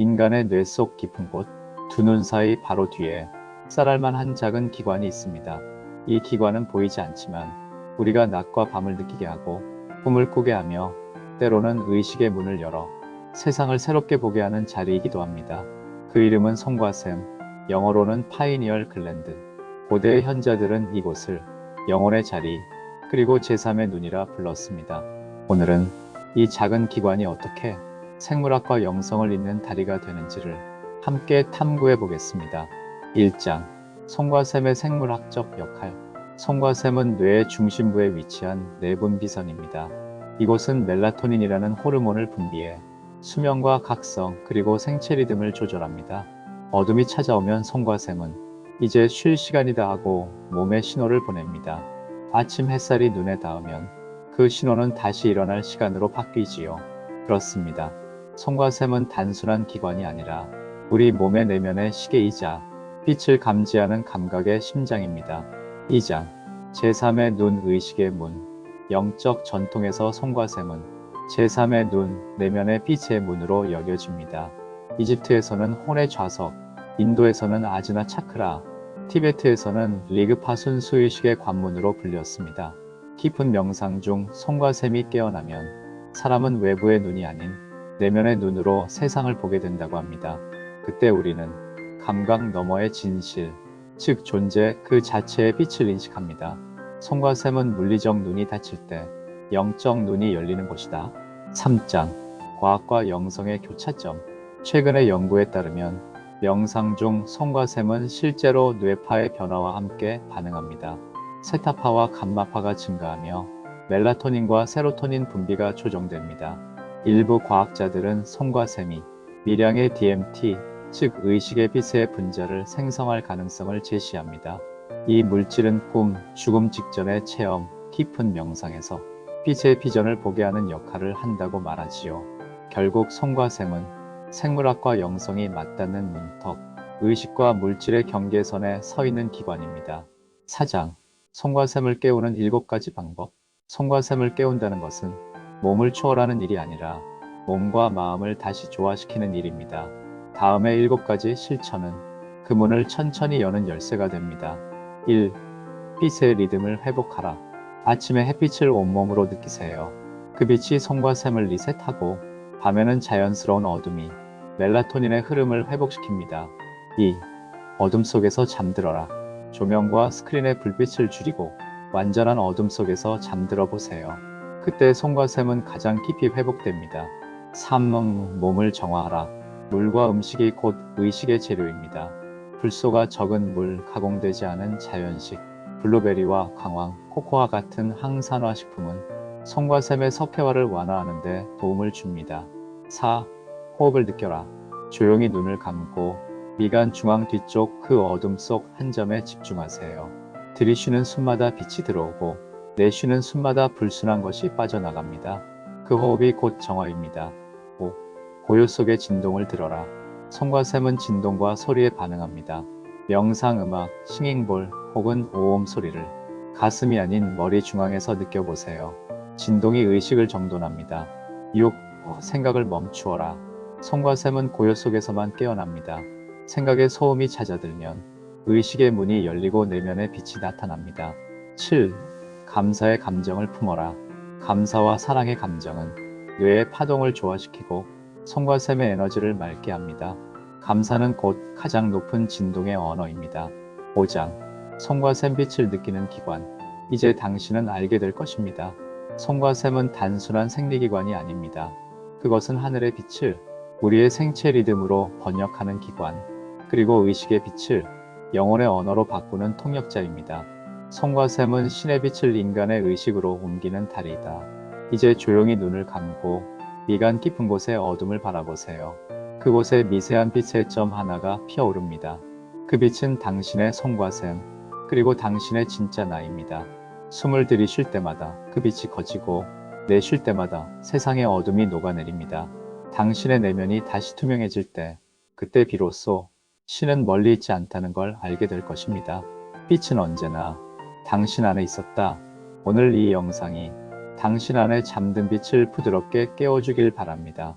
인간의 뇌 속 깊은 곳, 두 눈 사이 바로 뒤에 쌀알만한 작은 기관이 있습니다. 이 기관은 보이지 않지만 우리가 낮과 밤을 느끼게 하고 꿈을 꾸게 하며 때로는 의식의 문을 열어 세상을 새롭게 보게 하는 자리이기도 합니다. 그 이름은 송과샘, 영어로는 파이니얼 글랜드. 고대의 현자들은 이곳을 영혼의 자리, 그리고 제3의 눈이라 불렀습니다. 오늘은 이 작은 기관이 어떻게 생물학과 영성을 잇는 다리가 되는지를 함께 탐구해 보겠습니다. 1장 송과샘의 생물학적 역할 송과샘은 뇌의 중심부에 위치한 내분 비선입니다. 이곳은 멜라토닌이라는 호르몬을 분비해 수면과 각성 그리고 생체 리듬을 조절합니다. 어둠이 찾아오면 송과샘은 이제 쉴 시간이다 하고 몸에 신호를 보냅니다. 아침 햇살이 눈에 닿으면 그 신호는 다시 일어날 시간으로 바뀌지요. 그렇습니다. 송과샘은 단순한 기관이 아니라 우리 몸의 내면의 시계이자 빛을 감지하는 감각의 심장입니다. 2장 제3의 눈 의식의 문 영적 전통에서 송과샘은 제3의 눈 내면의 빛의 문으로 여겨집니다. 이집트에서는 혼의 좌석, 인도에서는 아즈나 차크라, 티베트에서는 리그파순 수의식의 관문으로 불렸습니다. 깊은 명상 중 송과샘이 깨어나면 사람은 외부의 눈이 아닌 내면의 눈으로 세상을 보게 된다고 합니다. 그때 우리는 감각 너머의 진실, 즉 존재 그 자체의 빛을 인식합니다. 송과샘은 물리적 눈이 닫힐 때 영적 눈이 열리는 곳이다. 3장 과학과 영성의 교차점 최근의 연구에 따르면 명상 중 송과샘은 실제로 뇌파의 변화와 함께 반응합니다. 세타파와 감마파가 증가하며 멜라토닌과 세로토닌 분비가 조정됩니다. 일부 과학자들은 송과샘이 미량의 DMT, 즉 의식의 빛의 분자를 생성할 가능성을 제시합니다. 이 물질은 꿈, 죽음 직전의 체험, 깊은 명상에서 빛의 비전을 보게 하는 역할을 한다고 말하지요. 결국 송과샘은 생물학과 영성이 맞닿는 문턱, 의식과 물질의 경계선에 서 있는 기관입니다. 사장, 송과샘을 깨우는 일곱 가지 방법. 송과샘을 깨운다는 것은 몸을 초월하는 일이 아니라 몸과 마음을 다시 조화시키는 일입니다. 다음의 일곱 가지 실천은 그 문을 천천히 여는 열쇠가 됩니다. 1. 빛의 리듬을 회복하라. 아침에 햇빛을 온몸으로 느끼세요. 그 빛이 송과샘을 리셋하고 밤에는 자연스러운 어둠이 멜라토닌의 흐름을 회복시킵니다. 2. 어둠 속에서 잠들어라. 조명과 스크린의 불빛을 줄이고 완전한 어둠 속에서 잠들어 보세요. 그때 송과샘은 가장 깊이 회복됩니다. 3. 몸을 정화하라. 물과 음식이 곧 의식의 재료입니다. 불소가 적은 물, 가공되지 않은 자연식, 블루베리와 강황, 코코아 같은 항산화 식품은 송과샘의 석회화를 완화하는 데 도움을 줍니다. 4. 호흡을 느껴라. 조용히 눈을 감고 미간 중앙 뒤쪽 그 어둠 속 한 점에 집중하세요. 들이쉬는 숨마다 빛이 들어오고 내쉬는 숨마다 불순한 것이 빠져나갑니다. 그 호흡이 곧 정화입니다. 5. 고요 속의 진동을 들어라. 손과 샘은 진동과 소리에 반응합니다. 명상 음악, 싱잉볼 혹은 오음 소리를 가슴이 아닌 머리 중앙에서 느껴보세요. 진동이 의식을 정돈합니다. 6. 생각을 멈추어라. 손과 샘은 고요 속에서만 깨어납니다. 생각의 소음이 찾아들면 의식의 문이 열리고 내면의 빛이 나타납니다. 7. 감사의 감정을 품어라. 감사와 사랑의 감정은 뇌의 파동을 조화시키고 손과 샘의 에너지를 맑게 합니다. 감사는 곧 가장 높은 진동의 언어입니다. 5장 손과 샘 빛을 느끼는 기관 이제 당신은 알게 될 것입니다. 손과 샘은 단순한 생리기관이 아닙니다. 그것은 하늘의 빛을 우리의 생체 리듬으로 번역하는 기관 그리고 의식의 빛을 영혼의 언어로 바꾸는 통역자입니다. 손과 샘은 신의 빛을 인간의 의식으로 옮기는 다리이다. 이제 조용히 눈을 감고 미간 깊은 곳의 어둠을 바라보세요. 그곳에 미세한 빛의 점 하나가 피어오릅니다. 그 빛은 당신의 손과 샘, 그리고 당신의 진짜 나입니다. 숨을 들이쉴 때마다 그 빛이 거지고 내쉴 때마다 세상의 어둠이 녹아내립니다. 당신의 내면이 다시 투명해질 때, 그때 비로소 신은 멀리 있지 않다는 걸 알게 될 것입니다. 빛은 언제나 당신 안에 있었다. 오늘 이 영상이 당신 안에 잠든 빛을 부드럽게 깨워주길 바랍니다.